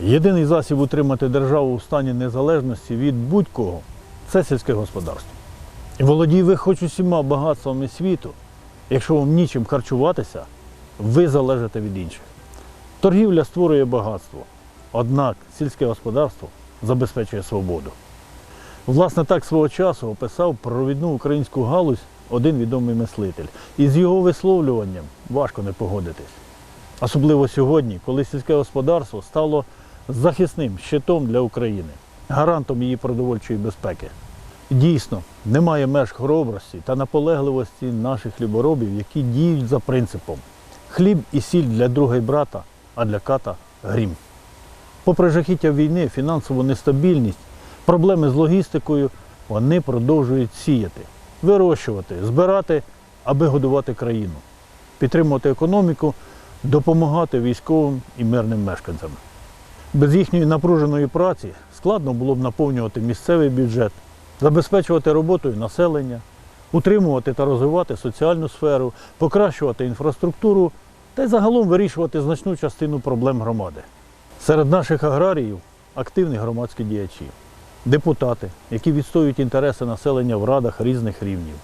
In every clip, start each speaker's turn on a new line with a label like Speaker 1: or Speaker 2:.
Speaker 1: Єдиний засіб утримати державу у стані незалежності від будь-кого це сільське господарство. Володій ви хоч усіма багатствами світу, якщо вам нічим харчуватися, ви залежите від інших. Торгівля створює багатство, однак сільське господарство забезпечує свободу. Власне, так свого часу описав провідну українську галузь один відомий мислитель. І з його висловлюванням важко не погодитись. Особливо сьогодні, коли сільське господарство стало захисним щитом для України, гарантом її продовольчої безпеки. Дійсно, немає меж хоробрості та наполегливості наших хліборобів, які діють за принципом хліб і сіль для друга брата, а для ката грім. Попри жахіття війни, фінансову нестабільність, проблеми з логістикою, вони продовжують сіяти, вирощувати, збирати, аби годувати країну, підтримувати економіку, допомагати військовим і мирним мешканцям. Без їхньої напруженої праці складно було б наповнювати місцевий бюджет, забезпечувати роботою населення, утримувати та розвивати соціальну сферу, покращувати інфраструктуру та й загалом вирішувати значну частину проблем громади. Серед наших аграріїв активні громадські діячі, депутати, які відстоюють інтереси населення в радах різних рівнів,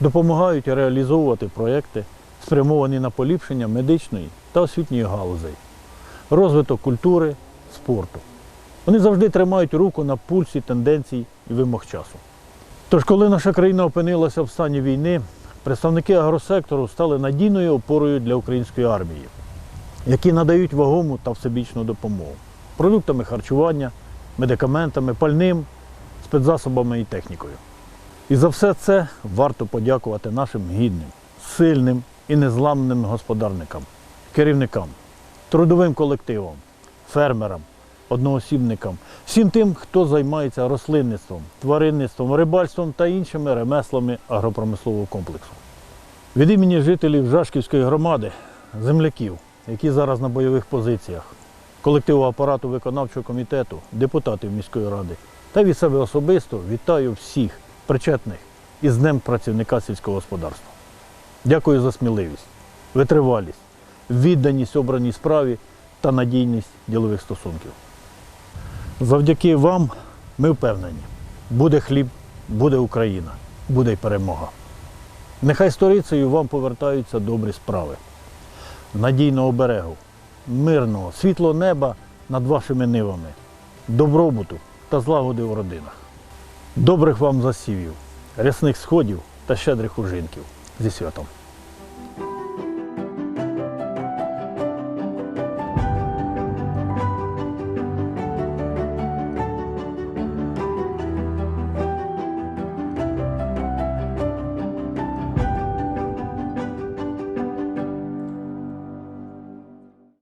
Speaker 1: допомагають реалізовувати проекти, спрямовані на поліпшення медичної та освітньої галузей, розвиток культури, спорту. Вони завжди тримають руку на пульсі тенденцій і вимог часу. Тож, коли наша країна опинилася в стані війни, представники агросектору стали надійною опорою для української армії, які надають вагому та всебічну допомогу продуктами харчування, медикаментами, пальним, спецзасобами і технікою. І за все це варто подякувати нашим гідним, сильним і незламним господарникам, керівникам, трудовим колективам, фермерам, одноосібникам, всім тим, хто займається рослинництвом, тваринництвом, рибальством та іншими ремеслами агропромислового комплексу. Від імені жителів Жашківської громади, земляків, які зараз на бойових позиціях, колективу апарату виконавчого комітету, депутатів міської ради та від себе особисто вітаю всіх причетних із Днем працівника сільського господарства. Дякую за сміливість, витривалість, відданість обраній справі та надійність ділових стосунків. Завдяки вам ми впевнені, буде хліб, буде Україна, буде й перемога. Нехай сторицею вам повертаються добрі справи, надійного берегу, мирного, світлого неба над вашими нивами, добробуту та злагоди в родинах. Добрих вам засівів, рясних сходів та щедрих ужинків зі святом.